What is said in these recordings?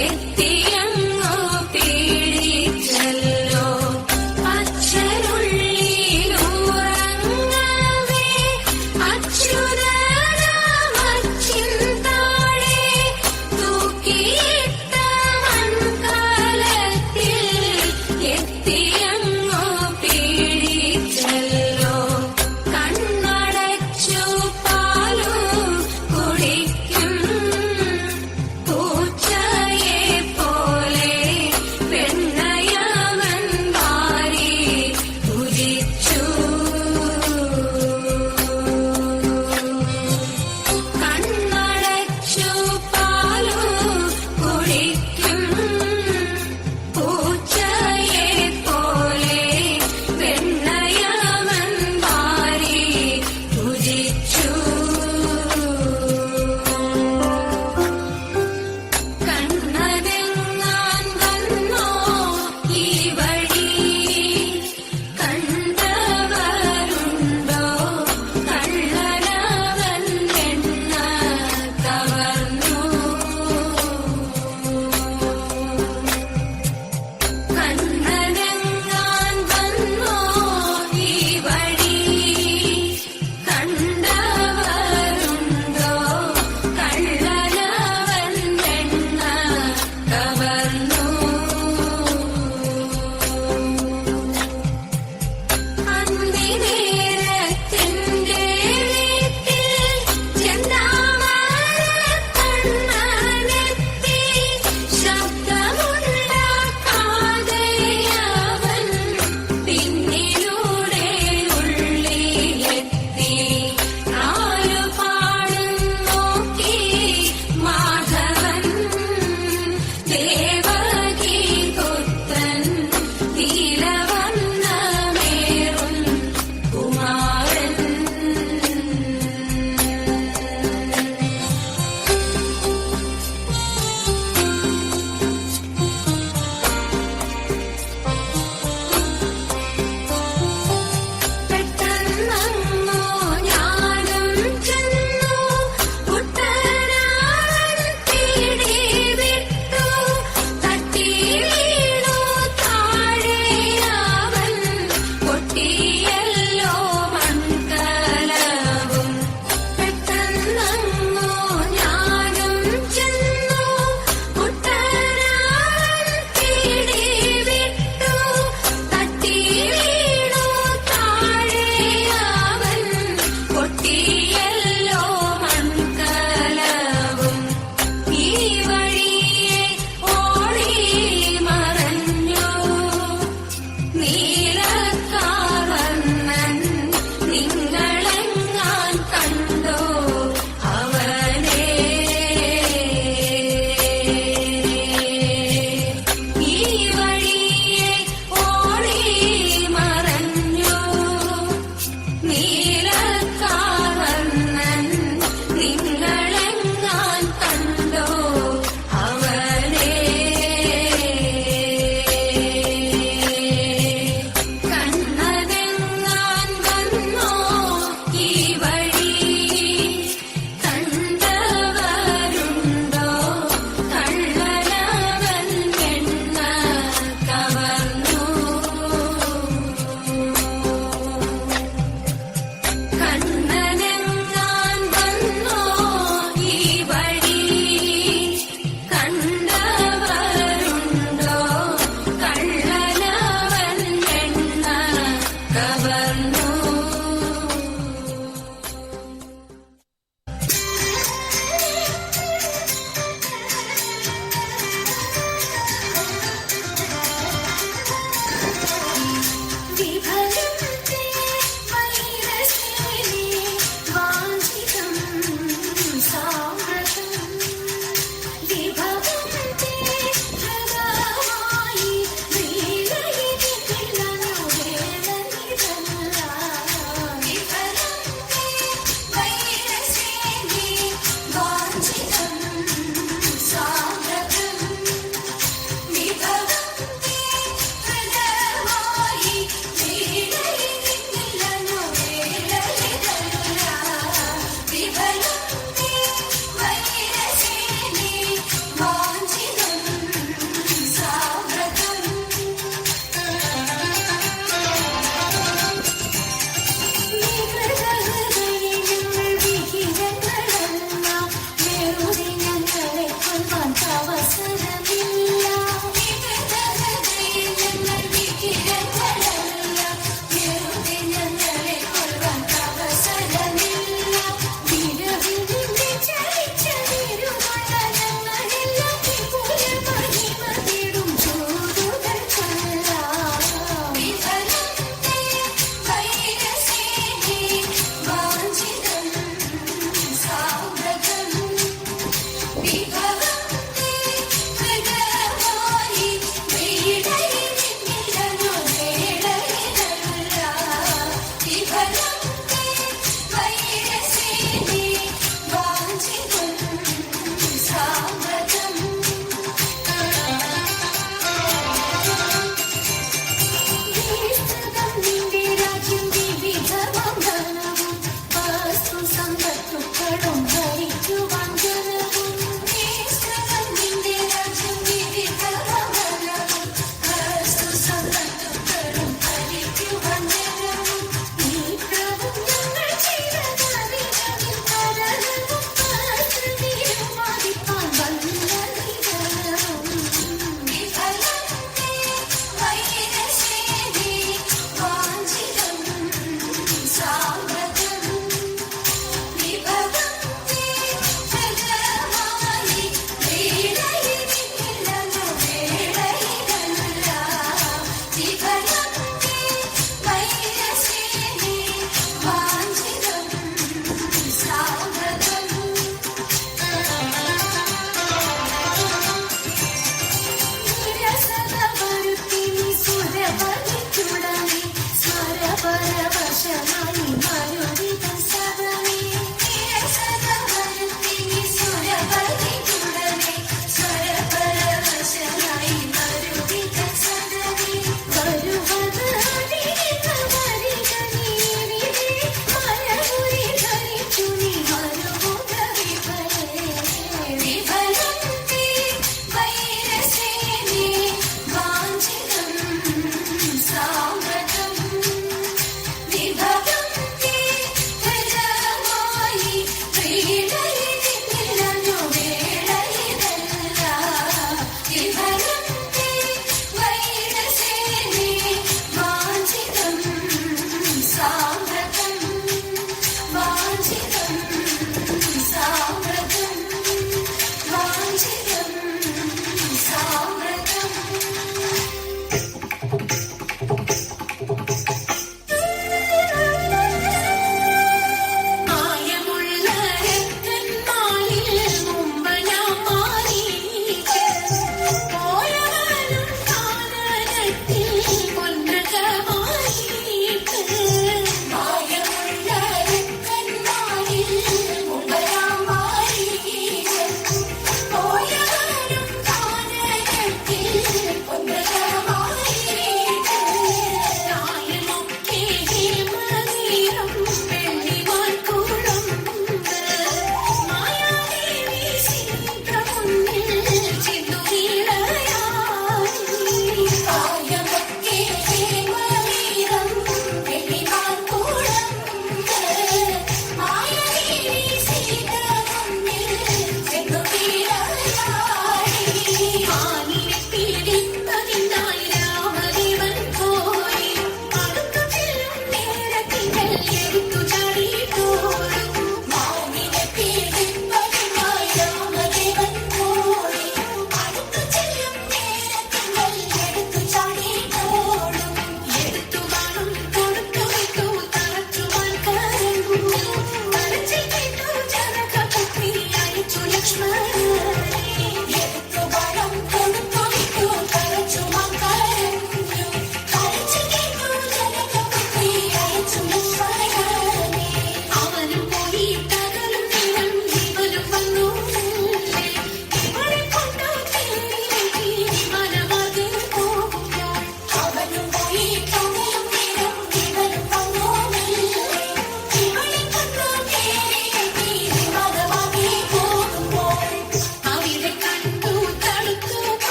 எத்திய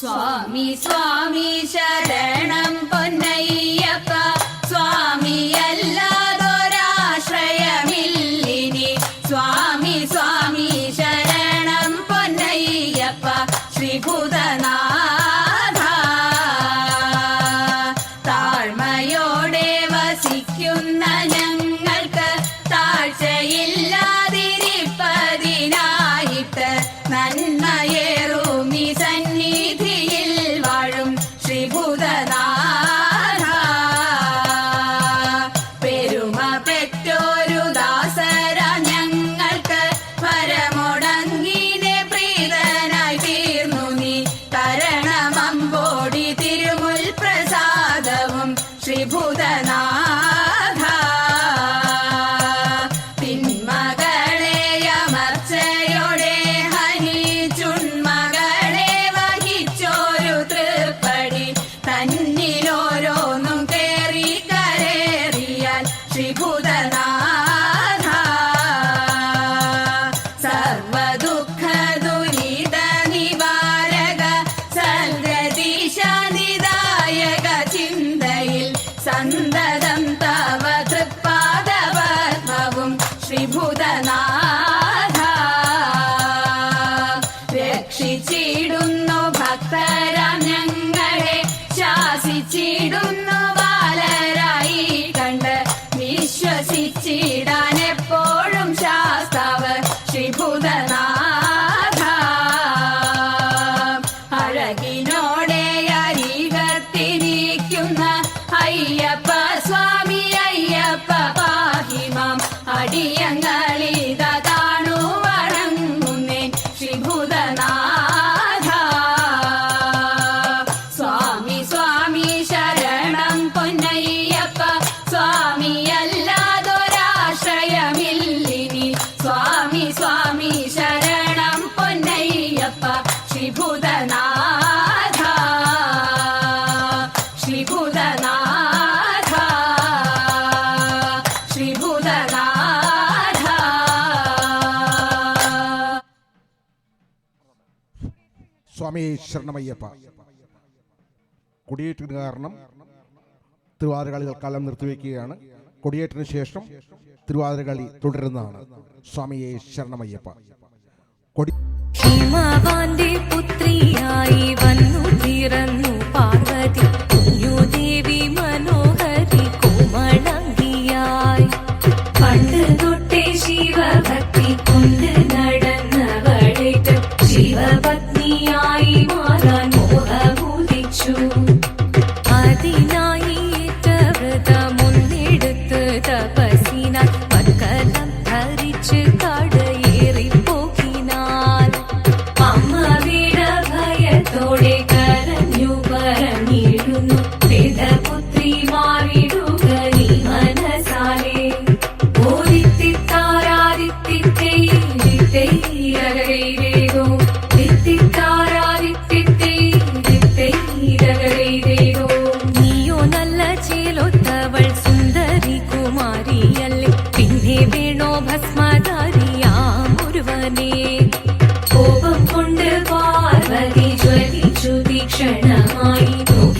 स्वामी स्वामी शरण സ്വാമി ശരണമയ്യപ്പ. കൊടിയേറ്റിന് കാരണം തിരുവാതിരകളികൾ തൽക്കാലം നിർത്തിവെക്കുകയാണ്. കൊടിയേറ്റിന് ശേഷം തിരുവാതിരകളി തുടരുന്നതാണ് സ്വാമിയെ ശരണമയ്യപ്പ. കൊടി പുത്രിയായി വന്നു തീരന്നു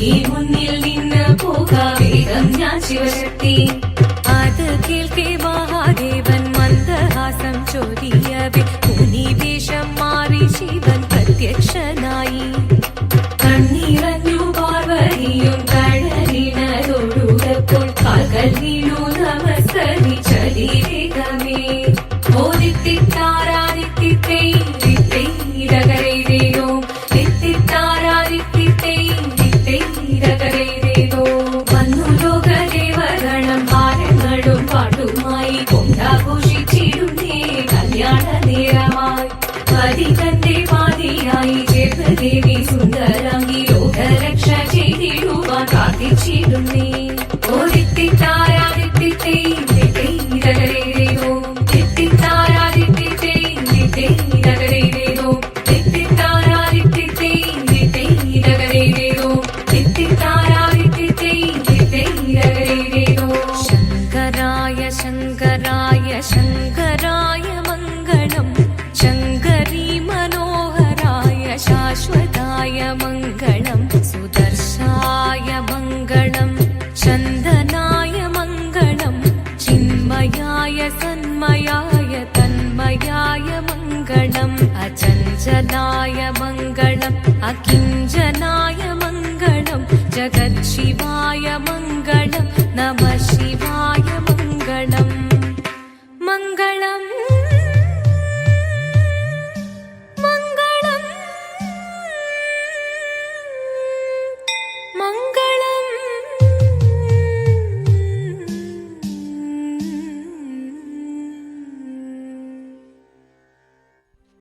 ഈ മുന്നിൽ നിന്ന് പോകാം. ഞാൻ ശിവശക്തി. അത് കേൾക്കേ നീളമായി പതി തന്റെ പാതിയായി ജഗദേവി സുന്ദര अचञ्चलाय मङ्गलम् अकिञ्चनाय मङ्गलम् जगत्शिवाय मङ्गलम्